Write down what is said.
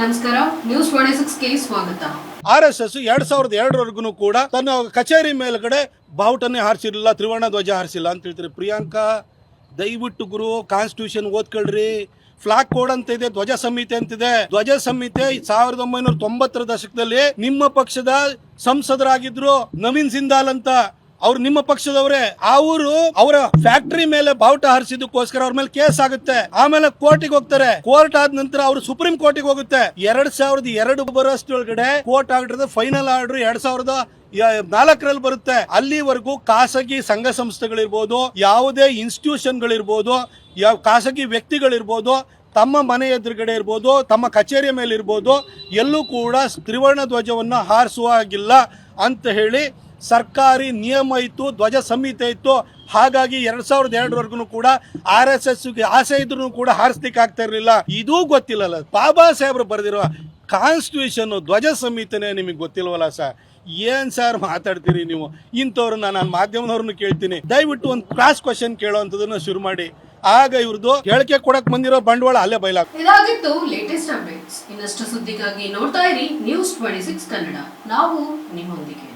ನಮಸ್ಕಾರ news twenty ಸಿಕ್ಸ್ಗೆ ಸ್ವಾಗತ. R S S ಎರಡ್ ಸಾವಿರದ ಎರಡರವರೆಗೂ ಕೂಡ ತನ್ನ ಕಚೇರಿ ಮೇಲ್ಗಡೆ ಬಾವುಟನ್ನೇ ಹಾರಿಸಿರಲಿಲ್ಲ, ತ್ರಿವರ್ಣ ಧ್ವಜ ಹಾರಿಸಿಲ್ಲ ಅಂತ ಹೇಳ್ತಾರೆ. ಪ್ರಿಯಾಂಕಾ, ದಯವಿಟ್ಟು ಗುರು ಕಾನ್ಸ್ಟಿಟ್ಯೂಷನ್ ಓದ್ಕೊಳ್ರಿ. ಫ್ಲಾಗ್ ಕೋಡ್ ಅಂತ ಇದೆ, ಧ್ವಜ ಸಂಹಿತೆ ಅಂತಿದೆ ಧ್ವಜ ಸಂಹಿತೆ ಸಾವಿರದ ಒಂಬೈನೂರ ತೊಂಬತ್ತರ ದಶಕದಲ್ಲಿ ನಿಮ್ಮ ಪಕ್ಷದ ಸಂಸದರಾಗಿದ್ರು ನವೀನ್ ಸಿಂದಾಲ್ ಅಂತ. ಅವ್ರು ನಿಮ್ಮ ಪಕ್ಷದವರೇ. ಅವರು ಅವರ ಫ್ಯಾಕ್ಟರಿ ಮೇಲೆ ಬಾವುಟ ಹಾರಿಸಿದಕ್ಕೋಸ್ಕರ ಅವ್ರ ಮೇಲೆ ಕೇಸ್ ಆಗುತ್ತೆ. ಆಮೇಲೆ ಕೋರ್ಟಿಗೆ ಹೋಗ್ತಾರೆ. ಕೋರ್ಟ್ ಆದ ನಂತರ ಅವರು ಸುಪ್ರೀಂ ಕೋರ್ಟಿಗೆ ಹೋಗುತ್ತೆ. ಎರಡ್ ಸಾವಿರದ ಎರಡು ಬರೋಷ್ಟೊಳಗಡೆ ಕೋರ್ಟ್ ಆರ್ಡರ್ ಫೈನಲ್ ಆರ್ಡರ್ ಎರಡ್ ಸಾವಿರದ ನಾಲ್ಕರಲ್ಲಿ ಬರುತ್ತೆ. ಅಲ್ಲಿವರೆಗೂ ಖಾಸಗಿ ಸಂಘ ಸಂಸ್ಥೆಗಳಿರ್ಬೋದು, ಯಾವುದೇ ಇನ್ಸ್ಟಿಟ್ಯೂಷನ್ಗಳಿರ್ಬೋದು ಖಾಸಗಿ ವ್ಯಕ್ತಿಗಳಿರ್ಬೋದು, ತಮ್ಮ ಮನೆ ಎದುರುಗಡೆ ಇರ್ಬೋದು, ತಮ್ಮ ಕಚೇರಿಯ ಮೇಲೆ ಇರ್ಬೋದು, ಎಲ್ಲೂ ಕೂಡ ತ್ರಿವರ್ಣ ಧ್ವಜವನ್ನು ಹಾರಿಸುವ ಹಾಗಿಲ್ಲ ಅಂತ ಹೇಳಿ ಸರ್ಕಾರಿ ನಿಯಮ ಇತ್ತು, ಧ್ವಜ ಸಂಹಿತೆ ಇತ್ತು. ಹಾಗಾಗಿ ಎರಡ್ ಸಾವಿರದ ಎರಡರವರೆಗೂ ಕೂಡ ಆರ್ ಎಸ್ ಎಸ್ಗೆ ಆಸೆ ಇದ್ರು ಕೂಡ ಹಾರಿಸ್ಲಿಕ್ಕೆ ಆಗ್ತಾ ಇರಲಿಲ್ಲ. ಇದೂ ಗೊತ್ತಿಲ್ಲಲ್ಲ. ಬಾಬಾ ಸಾಹೇಬ್ರು ಬರೆದಿರುವ ಕಾನ್ಸ್ಟಿಟ್ಯೂಷನ್ ಧ್ವಜ ಸಂಹಿತೆನೇ ನಿಮಗೆ ಗೊತ್ತಿಲ್ವಲ್ಲ ಸರ್? ಏನ್ ಸರ್ ಮಾತಾಡ್ತೀರಿ ನೀವು? ಇಂಥವ್ರನ್ನ ನಾನು ಮಾಧ್ಯಮದವ್ರನ್ನ ಕೇಳ್ತೀನಿ. ದಯವಿಟ್ಟು ಒಂದು ಕ್ಲಾಸ್ ಕ್ವಶನ್ ಕೇಳೋವಂಥದ್ದನ್ನ ಶುರು ಮಾಡಿ. ಆಗ ಇವ್ರದ್ದು ಹೇಳಿಕೆ ಕೊಡಕ್ ಬಂದಿರೋ ಬಂಡವಾಳ ಅಲ್ಲೇ ಬಯಲಾಗ ಇದಾಗಿತ್ತು ಲೇಟೆಸ್ಟ್ ಅಪ್ಡೇಟ್ಸ್ ಇನ್ನಷ್ಟು ಸುದ್ದಿಗಾಗಿ ನೋಡ್ತಾ ಇರಿ ನ್ಯೂಸ್ ಟ್ವೆಂಟಿ ಸಿಕ್ಸ್ ಕನ್ನಡ. ನಾವು ನಿಮ್ಮೊಂದಿಗೆ.